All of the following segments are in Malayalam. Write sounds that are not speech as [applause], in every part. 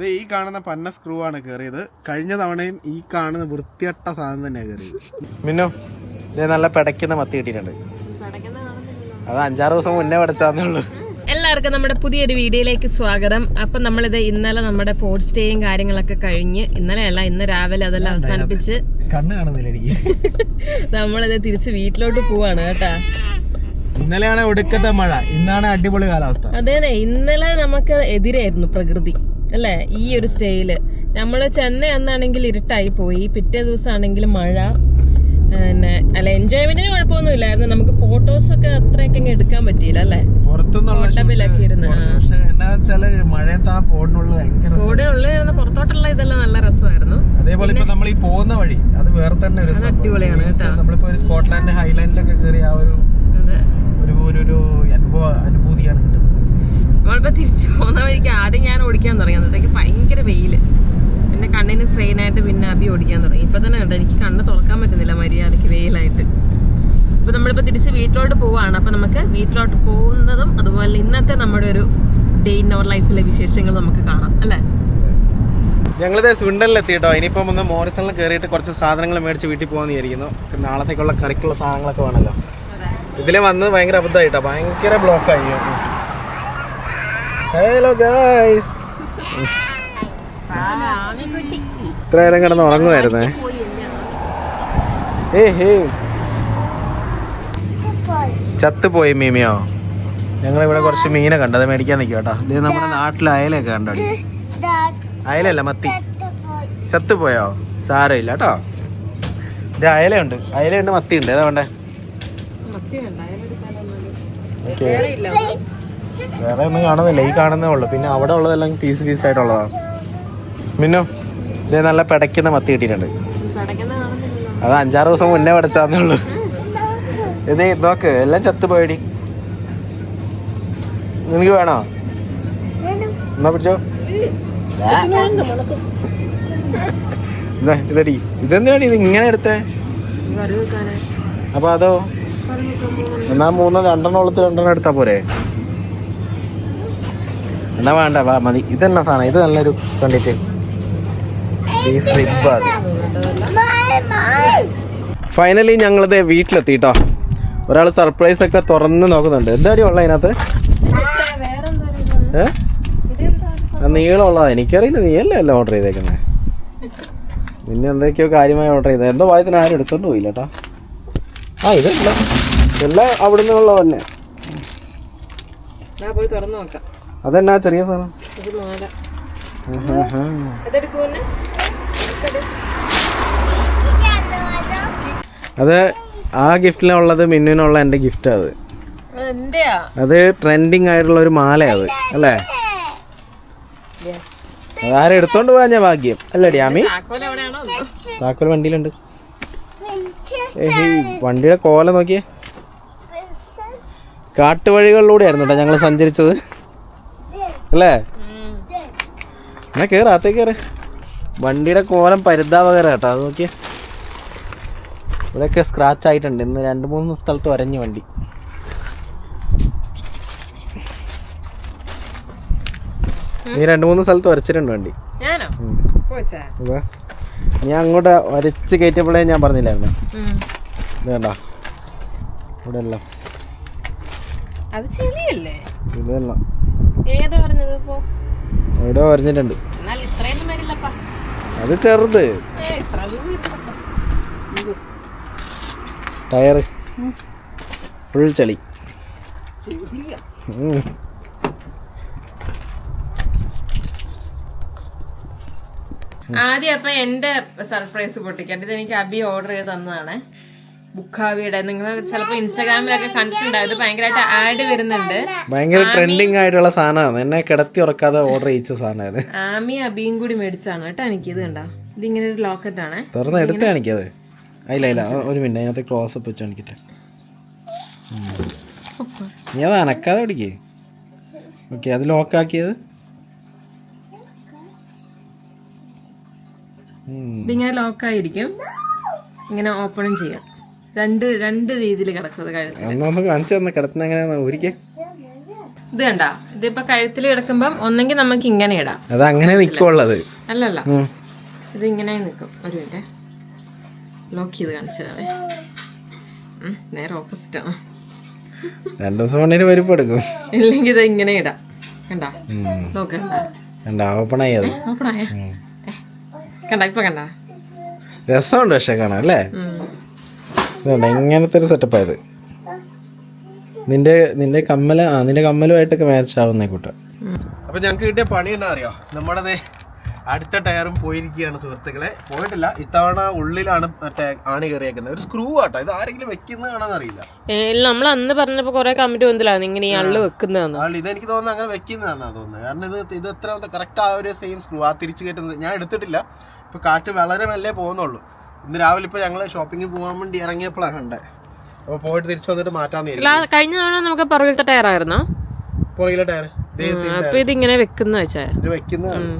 ഇത് ഈ കാണുന്ന പന്ന സ്ക്രൂ ആണ് കയറിയത് കഴിഞ്ഞ തവണയും ഈ കാണുന്ന വൃത്തിയട്ട സാധനം തന്നെയാണ് കയറിയത് മിന്നോ ഇത് നല്ല പിടയ്ക്കുന്ന മത്തി കിട്ടിയിട്ടുണ്ട്. അത് അഞ്ചാറ് ദിവസം മുന്നേ പഠിച്ചാന്നേ ഉള്ളൂ. എല്ലാവർക്കും നമ്മുടെ പുതിയൊരു വീഡിയോയിലേക്ക് സ്വാഗതം. അപ്പൊ നമ്മളിത് ഇന്നലെ നമ്മുടെ പോർട്ട് സ്റ്റേയും കാര്യങ്ങളൊക്കെ കഴിഞ്ഞ് ഇന്നലെ അല്ല ഇന്ന് രാവിലെ അതെല്ലാം അവസാനിപ്പിച്ച് കണ്ണ് കാണുന്നില്ല എനിക്ക്. [laughs] നമ്മളിത് തിരിച്ച് വീട്ടിലോട്ട് പോവാണ് കേട്ടാ. ഇന്നലെയാണ് ഒടുക്കത്തെ മഴ. ഇന്നാണ് അടിപൊളി കാലാവസ്ഥ. അതേനെ ഇന്നലെ നമുക്ക് എതിരായിരുന്നു പ്രകൃതി. അല്ലേ? ഈ ഒരു സ്റ്റേയിൽ നമ്മൾ ചെന്നൈ അന്നാണെങ്കിൽ ഇരുട്ടായി പോയി. പിറ്റേ ദിവസം ആണെങ്കിൽ മഴ. പിന്നെ അല്ല എൻജോയ്മെന്റിന് കുഴപ്പമൊന്നും ഇല്ലായിരുന്നു നമുക്ക് ഫോട്ടോസ് ഒക്കെ അത്രയൊക്കെ അങ്ങ് എടുക്കാൻ പറ്റിയില്ല അല്ലേ? ഫോട്ടോബിലൊക്കെ ഇരുന്ന് ആ. പക്ഷെ എന്നാ വെച്ചാൽ മഴയത്ത് ഭയങ്കര രസം. കൂടെ ഉള്ളിൽ പുറത്തോട്ടുള്ള ഇതെല്ലാം നല്ല രസമായിരുന്നു. അതേപോലെ ഇപ്പൊ നമ്മൾ ഈ പോകുന്ന വഴി അത് വേറെ തന്നെ ഒരു അടിപൊളിയാണ് കേട്ടോ. നമ്മളിപ്പോ ഒരു സ്കോട്ട്ലാൻഡ് ഹൈലാൻഡിലൊക്കെ കയറി ആ ഒരു ഒരു ഒരു അനുഭവ അനുഭൂതിയാണ് കിട്ടുന്നത്. നമ്മളിപ്പോ തിരിച്ചു പോകുന്ന വഴിക്ക് ആദ്യം ഞാൻ ഓടിക്കാൻ തുടങ്ങി. അന്നത്തേക്ക് ഭയങ്കര വെയിൽ. പിന്നെ കണ്ണിന് സ്ട്രെയിൻ ആയിട്ട് പിന്നെ അബി ഓടിക്കാൻ തുടങ്ങി. ഇപ്പൊ തന്നെ കണ്ടോ എനിക്ക് കണ്ണ് തുറക്കാൻ പറ്റുന്നില്ല മര്യാദയ്ക്ക് വെയിലായിട്ട്. അപ്പോൾ നമ്മളിപ്പോ തിരിച്ച് വീട്ടിലോട്ട് പോവാണ്. അപ്പൊ നമുക്ക് വീട്ടിലോട്ട് പോകുന്നതും അതുപോലെ ഇന്നത്തെ നമ്മുടെ ഒരു ഡേ ഇൻ അവർ ലൈഫിലെ വിശേഷങ്ങൾ നമുക്ക് കാണാം. അല്ലേ? ഞങ്ങളിത് സ്വിണ്ടനിൽ എത്തിയിട്ടോ ഇനിയിപ്പം ഒന്ന് മോറിസണിൽ കയറിയിട്ട് കുറച്ച് സാധനങ്ങൾ മേടിച്ച് വീട്ടിൽ പോകാമെന്ന് വിചാരിക്കുന്നു. നാളത്തേക്കുള്ള കറിക്കുള്ള സാധനങ്ങളൊക്കെ വേണമല്ലോ ഇതിൽ വന്ന് ഭയങ്കര അബദ്ധമായിട്ടോ. ഭയങ്കര ബ്ലോക്കായി ഹലോ ഗായ്സ് ഇത്ര നേരം കിടന്ന് ഉറങ്ങുമായിരുന്നേ. ഏ ഹേ ചത്തുപോയി മീമിയോ. ഞങ്ങൾ ഇവിടെ കുറച്ച് മീനെ കണ്ടു. അത് മേടിക്കാൻ നിൽക്കുക കേട്ടോ. ഇത് നമ്മുടെ നാട്ടിലെ അയലൊക്കെ കണ്ടോ? അയലല്ല മത്തി. ചത്തുപോയോ. സാരമില്ല കേട്ടോ. ഇത് അയലയുണ്ട്. അയലയുണ്ട് മത്തിയുണ്ട്. ഏതാ വേണ്ടേ? ഓക്കെ. വേറെ ഒന്നും കാണുന്നില്ല. ഈ കാണുന്നേ ഉള്ളൂ. പിന്നെ അവിടെ ഉള്ളതെല്ലാം പീസ് പീസ് ആയിട്ടുള്ളതാണ് മിന്നു ഇത് നല്ല പിടയ്ക്കുന്ന മത്തി കിട്ടിയിട്ടുണ്ട്. അത് അഞ്ചാറ് ദിവസം മുന്നേ പഠിച്ചാന്നേ ഉള്ളൂ. ഇത് നോക്ക് എല്ലാം ചത്തുപോയടി നിനക്ക് വേണോ? എന്നാ പിടിച്ചോ. ഇതടി ഇതെടി. ഇതെന്താണ് ഇത് ഇങ്ങനെ എടുത്തേ? അപ്പൊ അതോ? എന്നാ മൂന്നോ രണ്ടെണ്ണം ഉള്ളത് രണ്ടെണ്ണം എടുത്താ പോരെ? എന്നാ വേണ്ട വാ മതി. ഇതെന്നാ സാധനം? ഇത് നല്ലൊരു കണ്ടിട്ട്. ബീഫ് റിബാണ് ഫൈനലി ഞങ്ങളിത് വീട്ടിലെത്തിട്ടോ. ഒരാൾ സർപ്രൈസ് ഒക്കെ തുറന്ന് നോക്കുന്നുണ്ട്. എന്താടി ഉള്ള അതിനകത്ത്? ഏ? ആ നീളമുള്ളതാ എനിക്കറിയില്ല നീയല്ലേ അല്ല ഓർഡർ ചെയ്തേക്കുന്നത് പിന്നെ എന്തൊക്കെയോ കാര്യമായി ഓർഡർ ചെയ്തത് എന്തോ വായത്തിന് ആരും എടുത്തോണ്ട് പോയില്ല കേട്ടോ ആ ഇതല്ല. എല്ലാം അവിടെ നിന്നുള്ള തന്നെ പോയി തുറന്നു നോക്കാം. അതെന്നാ ചെറിയ സാധനം? അത് ആ ഗിഫ്റ്റിലുള്ളത് മിന്നുവിനുള്ള എന്റെ ഗിഫ്റ്റ് അത്. അത് ട്രെൻഡിങ് ആയിട്ടുള്ള ഒരു മാല അത് അല്ലേ? അതാരും എടുത്തോണ്ട് പോകാൻ ഞാൻ ഭാഗ്യം. അല്ലടി താക്കോൽ എവിടെയാണോ എന്തോ? വണ്ടിയിലുണ്ട്. വണ്ടിയുടെ കോല നോക്കിയേ. കാട്ടുവഴികളിലൂടെ ആയിരുന്നു കേട്ടോ ഞങ്ങൾ സഞ്ചരിച്ചത്. അല്ലേ. എന്നാ കയറ് വണ്ടിയുടെ കോലം പരിതാപകരം കേട്ടോ അത് നോക്കിയേ. ഇവിടെയൊക്കെ സ്ക്രാച്ച് ആയിട്ടുണ്ട്. ഇന്ന് രണ്ട് മൂന്ന് സ്ഥലത്ത് വരഞ്ഞു വണ്ടി. നീ രണ്ട് മൂന്ന് സ്ഥലത്ത് വരച്ചിട്ടുണ്ട് വണ്ടി. ഞാൻ അങ്ങോട്ട് വരച്ച് കയറ്റപ്പോഴേ ഞാൻ പറഞ്ഞില്ലായിരുന്നു. വേണ്ട ഇവിടെ എല്ലാം അത് ചെളിയല്ലേ? ഇതെല്ലാം ഏതാ പറഞ്ഞത് ഇപ്പോ? ഇവിടെ വരില്ലപ്പാ. അത് ചെറുത്. ടയറ്. ഫുൾ ചളി. ആദ്യം അപ്പൊ എന്റെ സർപ്രൈസ് പൊട്ടിക്കട്ടെ ഇത് എനിക്ക് അബി ഓർഡർ ചെയ്ത് തന്നതാണ്. ബുക്കാവിയുടെ നിങ്ങൾ ചിലപ്പോൾ ഇൻസ്റ്റാഗ്രാമിലൊക്കെ കണ്ടിട്ടുണ്ടാവും ഇത് ഭയങ്കരമായിട്ട് ആഡ് വരുന്നുണ്ട്. ഭയങ്കര ട്രെൻഡിങ് ആയിട്ടുള്ള സാധനമാണ്. എന്നെ കിടത്തി ഉറക്കാതെ ഓർഡർ ചെയ്യിച്ച സാധനമാണ് ആമി അബിയും കൂടി മേടിച്ചാണ് കേട്ടോ എനിക്ക് ഇത് കണ്ടോ? ഇതിങ്ങനെ ഒരു ലോക്കറ്റ് ആണ്. തുറന്ന് എടുത്ത് കാണിക്കാതെ ഇല്ല ഇല്ല ഒരു മിനിറ്റ് അതിനകത്ത് ക്ലോസ് അപ്പ് വെച്ച് കാണിക്കട്ടെ. നീ അത് അനക്കാതെ പിടിക്കേ. ഓക്കെ അത് ലോക്കാക്കിയത് ഇതിങ്ങനെ ലോക്കായിരിക്കും ഇങ്ങനെ ഓപ്പണും ചെയ്യാം. രണ്ട് രണ്ട് രീതിയിൽ കിടക്കും അത് കഴുത്ത് കാണിച്ചു തന്നെ കിടത്തുന്ന ഇത് കണ്ട? ഇതിപ്പോ കഴുത്തിൽ കിടക്കുമ്പം ഒന്നെങ്കിൽ നമുക്ക് ഇങ്ങനെ ഇടാം. അത് അങ്ങനെ നിൽക്കുള്ളത് അല്ലല്ല. ഇത് ഇങ്ങനെ നിൽക്കും ഒരു മിനിറ്റ്. ലോക്ക് ചെയ്ത് കാണിച്ചു തരാവേ. നേരെ ഓപ്പോസിറ്റ് ആണ്. രണ്ടു ദിവസം കൊണ്ടേ പരിപ്പ് എടുക്കും. ഇല്ലെങ്കിൽ ഇത് ഇങ്ങനെ ഇടാം. കണ്ട? നോക്കണ്ട ഓപ്പൺ ആയി കണ്ട ഇപ്പൊ കണ്ട? രസമുണ്ട് പക്ഷെ കാണാം അല്ലേ? ഇതുണ്ട്. ഇങ്ങനത്തെ ഒരു സെറ്റപ്പായത് നിന്റെ നിന്റെ കമ്മല ആ നിന്റെ കമ്മലുമായിട്ടൊക്കെ മാച്ച് ആവുന്നേ കൂട്ട. അപ്പൊ ഞങ്ങൾക്ക് കിട്ടിയ പണി എന്നാ അറിയോ? നമ്മുടെ ദേ അടുത്ത ടയറും പോയിരിക്കുകയാണ് സുഹൃത്തുക്കളെ. പോയിട്ടില്ല. ഇത്തവണ ഉള്ളിലാണ് മറ്റേ ആണി കയറിയേക്കുന്നത്. ഒരു സ്ക്രൂ ആട്ടോ. ഇത് ആരെങ്കിലും വെക്കുന്നതാണെന്ന് അറിയില്ല. നമ്മൾ അന്ന് പറഞ്ഞപ്പോ കൊറേ കമന്റ് വന്നില്ലാന്ന് ഇങ്ങനെ ഈ അള്ളു വെക്കുന്നതെന്ന്. ഇത് എനിക്ക് തോന്നുന്നു അങ്ങനെ വെക്കുന്നതാണെന്നാ തോന്നുന്നത്. കാരണം ഇത് ഇത് എത്ര കറക്റ്റ് ആ ഒരു സെയിം സ്ക്രൂ ആ തിരിച്ചു കയറ്റുന്നത് ഞാൻ എടുത്തിട്ടില്ല. ഇപ്പൊ കാറ്റ് വളരെ മെല്ലെ പോകുന്നുള്ളൂ. ഇന്ന് രാവിലെ ഇപ്പൊ ഞങ്ങൾ ഷോപ്പിങ്ങിൽ പോകാൻ വേണ്ടി ഇറങ്ങിയപ്പോഴാണ് കണ്ടേ. അപ്പൊ പോയിട്ട് തിരിച്ചു വന്നിട്ട് മാറ്റാൻ കഴിഞ്ഞ തവണ നമുക്ക് പുറകിലത്തെ ടയർ ആയിരുന്നു? പുറകിലെ ടയർ. അപ്പൊ ഇതിങ്ങനെ വെക്കുന്ന വെച്ചാ. ഇത് വെക്കുന്നതാണ്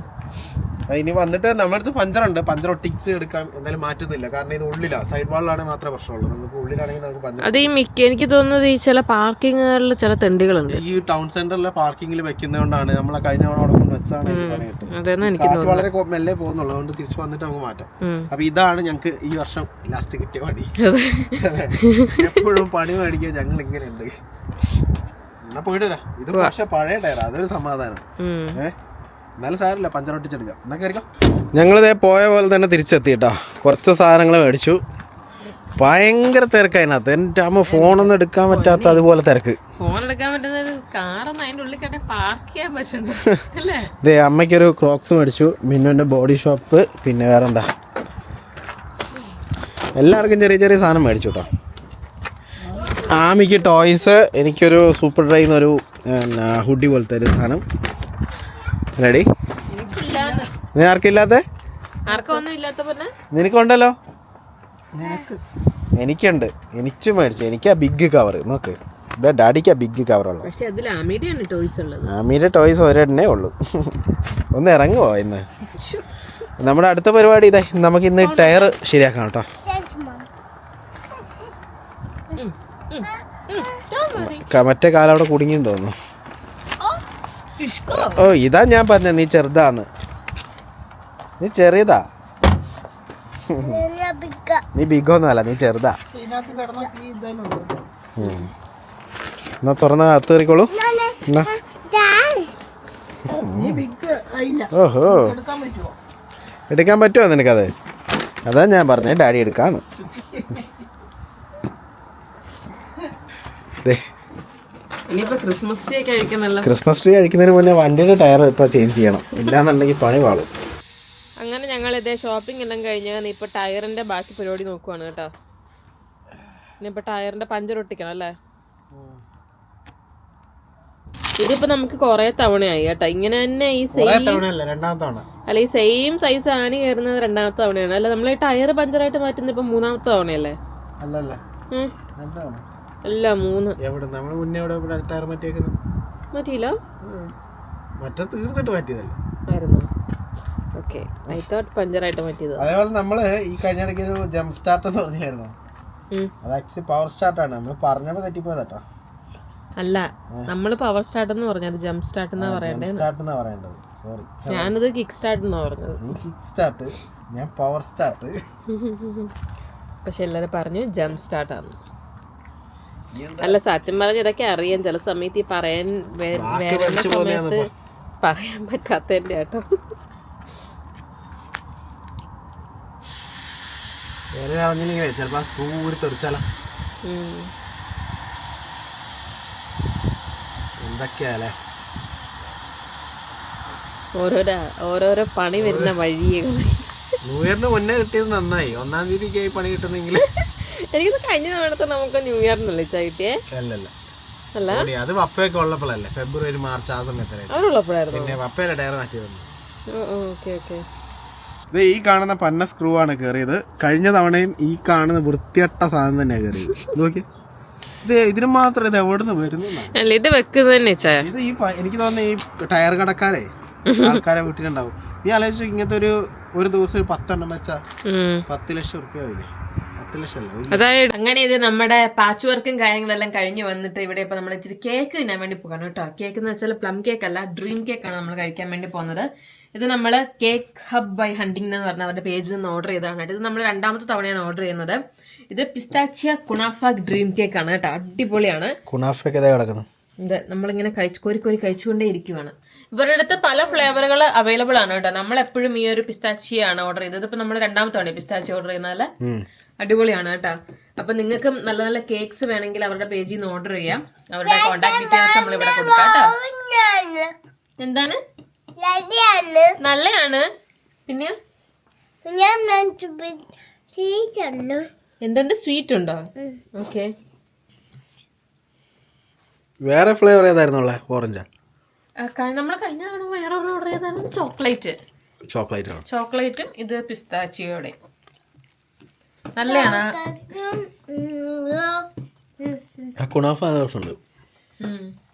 ഇനി വന്നിട്ട് നമ്മുടെ അടുത്ത് പഞ്ചറുണ്ട് പഞ്ചർ ഒട്ടിച്ച് എടുക്കാൻ എന്തായാലും മാറ്റുന്നില്ല. കാരണം ഇത് ഉള്ളിലാണ് സൈഡ് വാളിലാണ് മാത്രമേ പ്രശ്നമുള്ളൂ. നമുക്ക് ഉള്ളിലാണെങ്കിൽ നമുക്ക് പഞ്ചർ അത് ഈ മിക്ക എനിക്ക് തോന്നുന്നത് ഈ ചില പാർക്കിങ്ങുകളിൽ ചില തെണ്ടികളുണ്ട്. ഈ ടൗൺ സെന്ററിലെ പാർക്കിങ്ങിൽ വെക്കുന്നതുകൊണ്ടാണ് നമ്മൾ കഴിഞ്ഞ തവണ അവിടെ കൊണ്ട് വെച്ചാണ് എനിക്ക് വളരെ മെല്ലെ പോകുന്നുള്ളൂ. അതുകൊണ്ട് തിരിച്ചു വന്നിട്ട് നമുക്ക് മാറ്റാം. അപ്പോൾ അപ്പൊ ഇതാണ് ഞങ്ങൾക്ക് ഈ വർഷം ലാസ്റ്റ് കിട്ടിയ പണി. എപ്പോഴും പണി മേടിക്കാൻ ഞങ്ങൾ ഇങ്ങനെ ഉണ്ട് എന്നാ പോയിട്ട് ഇത് പക്ഷെ പഴയ ടയർ അതൊരു സമാധാനം. ഉം. എന്നാലും സാരമില്ല പഞ്ചർ ഒട്ടിച്ചെടുക്കാം. എന്നാ കയറിക്കോ ഞങ്ങളിതേ പോയ പോലെ തന്നെ തിരിച്ചെത്തിട്ടോ കുറച്ച് സാധനങ്ങൾ മേടിച്ചു. ഭയങ്കര തിരക്കതിനകത്ത് എന്റെ അമ്മ ഫോണൊന്നും എടുക്കാൻ പറ്റാത്ത അതുപോലെ തിരക്ക്. ഫോൺ എടുക്കാൻ പറ്റുന്ന ഒരു കാറൊന്നും അതിന്റെ പാർക്ക് ചെയ്യാൻ പറ്റുന്നുണ്ട്. അല്ലേ? ഇതേ അമ്മയ്ക്കൊരു ക്രോക്സ് മേടിച്ചു. മിന്നുവിന്റെ ബോഡി ഷോപ്പ്. പിന്നെ വേറെന്താ? എല്ലാവർക്കും ചെറിയ ചെറിയ സാധനം മേടിച്ചു കേട്ടോ. ആമിക്ക് ടോയ്സ്. എനിക്കൊരു സൂപ്പർ ഡ്രൈവ് ഒരു ഹുഡി പോലത്തെ ഒരു സാധനം. റെഡി നീ ആർക്കില്ലാത്ത? നിനക്കുണ്ടല്ലോ? എനിക്കുണ്ട്. എനിക്ക് മേടിച്ചു. എനിക്കാ ബിഗ് കവർ നോക്ക്. ഇതാ ഡാഡിക്കാ ബിഗ് കവറുള്ളത് പക്ഷെ അതിൽ ടോയ്സ് ഉള്ളത്. ആമിയുടെ ടോയ്സ് ഒരെണ്ണേ ഉള്ളൂ. ഒന്ന് ഇറങ്ങുമോ ഇന്ന്? നമ്മുടെ അടുത്ത പരിപാടി ഇതേ. നമുക്ക് ഇന്ന് ടയർ ശരിയാക്കാം കേട്ടോ. മറ്റേ കാലം അവിടെ കുടുങ്ങിയെന്ന് തോന്നുന്നു. ഓ ഇതാ ഞാൻ പറഞ്ഞ നീ ചെറുതാന്ന് നീ ചെറിയതാ. നീ ബിഗോന്നല്ല നീ ചെറുതാ. എന്നാ തുറന്ന അകത്ത് കയറിക്കോളൂ. എന്നാ. ഓഹോ. എടുക്കാൻ പറ്റുമോ നിനക്കത്? അതാ ഞാൻ പറഞ്ഞേ ഡാഡി എടുക്കാന്ന്. [laughs] ദേ ക്രിസ്മസ് ട്രീ കഴിക്കുന്നതിന് മുന്നേ വണ്ടിയുടെ ടയർ ഇപ്പോൾ ചേഞ്ച് ചെയ്യണം. ഇല്ലാന്നുണ്ടെങ്കിൽ പണി പാളും. അങ്ങനെ ഞങ്ങൾ ഇതേ ഷോപ്പിംഗ് എല്ലാം കഴിഞ്ഞ് ഇപ്പൊ ടയറിന്റെ ബാക്കി പരിപാടി നോക്കുവാണ് കേട്ടോ. ഇനിയിപ്പോ ടയറിന്റെ പഞ്ചർ ഒട്ടിക്കണം അല്ലേ? ഇതിപ്പോ നമുക്ക് കൊറേ തവണയായി കേട്ടോ. ഇങ്ങനെ തന്നെ ഈ കുറേ സെയിം തവണയല്ല? രണ്ടാമത്തെ തവണ. അല്ല ഈ സെയിം സൈസ് ആണി കയറുന്നത് രണ്ടാമത്തെ തവണയാണ്. അല്ല നമ്മൾ ഈ ടയർ പഞ്ചറായിട്ട് മാറ്റുന്നത് ഇപ്പൊ മൂന്നാമത്തെ തവണയല്ലേ? അല്ലല്ല. അല്ല മൂന്ന്. എവിടെ? നമ്മൾ മുന്നേ എവിടെ ടയർ മാറ്റിയേക്കുന്നത് മാറ്റിയില്ല? മറ്റേ തീർത്തിട്ട് മാറ്റിയതല്ല? ആയിരുന്നു. ഓക്കെ ഐ തോട്ട് പഞ്ചറായിട്ട് മാറ്റിയത്. അതേപോലെ നമ്മൾ ഈ കഴിഞ്ഞ ഇടയ്ക്ക് ഒരു ജംപ് സ്റ്റാർട്ട് എന്ന് പറഞ്ഞായിരുന്നു അത് ആക്ച്വലി പവർ സ്റ്റാർട്ടാണ് നമ്മൾ പറഞ്ഞപ്പോൾ തെറ്റിപ്പോയതാട്ടോ അല്ല നമ്മൾ പവർ സ്റ്റാർട്ട് എന്ന് പറഞ്ഞത് ജംപ് സ്റ്റാർട്ട് എന്നാ പറയേണ്ടത് സ്റ്റാർട്ട് എന്നാ. പറയേണ്ടത്. സോറി ഞാനത് കിക്ക് സ്റ്റാർട്ട് എന്നാ പറഞ്ഞത്. കിക്ക് സ്റ്റാർട്ട് ഞാൻ പവർ സ്റ്റാർട്ട് [laughs] പക്ഷെ എല്ലാരും പറഞ്ഞു ജംപ് സ്റ്റാർട്ട് ആണ് അല്ല സത്യം പറഞ്ഞ ഇതൊക്കെ അറിയാം. ചില സമയത്ത് ഈ പറയാൻ വരുന്ന സമയത്ത് പറയാൻ പറ്റാത്തതിന്റെ കേട്ടോ. വേറെ അറിഞ്ഞില്ലെങ്കിൽ കൂടി തെറിച്ചാലോ. എന്തൊക്കെയാലേ? ഓരോരോ ഓരോരോ പണി വരുന്ന വഴിയെ ന്യൂ ഇയറിന് മുന്നേ കിട്ടിയത് നന്നായി. ഒന്നാം തീയതി പണി കിട്ടുന്നെങ്കിൽ [laughs] എനിക്കിത് കഴിഞ്ഞ തവണത്തെ നമുക്ക് ന്യൂ ഇയറിനല്ലേ ഇച്ച കിട്ടിയേ അല്ലല്ല. അല്ല? അത് വപ്പയൊക്കെ ഉള്ളപ്പോഴല്ലേ. ഫെബ്രുവരി മാർച്ച് ആ സമയത്തായിരുന്നു അവരുള്ളപ്പോഴായിരുന്നു. പിന്നെ വപ്പയുടെ ടയർ മാറ്റി തന്നു ഓക്കെ ഓക്കെ. ഇത് ഈ കാണുന്ന പന്ന സ്ക്രൂ ആണ് കയറിയത് കഴിഞ്ഞ തവണയും ഈ കാണുന്ന വൃത്തിയട്ട സാധനം തന്നെയാണ് കയറിയത് ഇത് നോക്കി ഇത് ഇതിന് മാത്രം ഇത് എവിടെ നിന്ന് വരുന്നു അല്ല ഇത് വെക്കുന്നത് തന്നെ ഇത് ഈ പ- എനിക്ക് തോന്നുന്നു ഈ ടയർ കടക്കാരെ ആൾക്കാരെ വീട്ടിലുണ്ടാവും. നീ ആലോചിച്ചു ഇങ്ങനത്തെ ഒരു ഒരു ദിവസം ഒരു പത്തെണ്ണം വെച്ചാ പത്ത് ലക്ഷം റുപ്യ ആവില്ലേ പത്ത് ലക്ഷം അല്ല അതായത് അങ്ങനെ ഇത് നമ്മുടെ പാച്ച് വർക്കും കാര്യങ്ങളെല്ലാം കഴിഞ്ഞ് വന്നിട്ട് ഇവിടെ ഇപ്പൊ നമ്മൾ ഇച്ചിരി കേക്ക് തിന്നാൻ വേണ്ടി പോകണം കേട്ടോ. കേക്ക് എന്ന് വെച്ചാൽ പ്ലം കേക്ക് അല്ല ഡ്രീം കേക്ക് ആണ് നമ്മൾ കഴിക്കാൻ വേണ്ടി പോകുന്നത്. ഇത് നമ്മൾ കേക്ക് ഹബ് ബൈ ഹണ്ടിങ് എന്ന് പറഞ്ഞ അവരുടെ പേജിൽ നിന്ന് ഓർഡർ ചെയ്തതാണ് കേട്ടോ. ഇത് നമ്മൾ രണ്ടാമത്തെ തവണയാണ് ഓർഡർ ചെയ്യുന്നത്. ഇത് പിസ്താച്ചിയ കുണാഫ ഡ്രീം കേക്ക് ആണ് കേട്ടോ. അടിപൊളിയാണ്. ഇത് നമ്മളിങ്ങനെ കഴിച്ചു കോരി കോരി കഴിച്ചുകൊണ്ടേ ഇരിക്കുവാണ് ഇവരുടെ അടുത്ത് പല ഫ്ലേവറുകൾ അവൈലബിൾ ആണ് കേട്ടോ. നമ്മൾ എപ്പോഴും ഈ ഒരു പിസ്താച്ചിയാണ് ഓർഡർ ചെയ്തത്. ഇപ്പൊ നമ്മൾ രണ്ടാമത്തെ പിസ്താച്ചി ഓർഡർ ചെയ്യുന്നതല്ല അടിപൊളിയാണ് കേട്ടോ. അപ്പൊ നിങ്ങൾക്ക് നല്ല നല്ല കേക്ക്സ് വേണമെങ്കിൽ അവരുടെ പേജിൽ നിന്ന് ഓർഡർ ചെയ്യാം. അവരുടെ കോൺടാക്ട് ഡീറ്റെയിൽസ് നമ്മൾ ഇവിടെ കൊടുക്കാം കേട്ടോ. എന്താണ്? നല്ലതാണ് പിന്നെ? എന്തുണ്ട്? സ്വീറ്റ് ഉണ്ടോ? ഓക്കെ. വേറെ ഫ്ലേവർ ഏതായിരുന്നു ഓറഞ്ചാ? നമ്മൾ കഴിഞ്ഞ തവണ വേറെ ഓർഡർ ചെയ്തായിരുന്നു ചോക്ലേറ്റ്. ചോക്ലേറ്റ് ആണ്. ചോക്ലേറ്റും ഇത് പിസ്താച്ചിയോടെ. നല്ലതാണ് കുണാഫ നല്ല രസമുണ്ട് ഉം.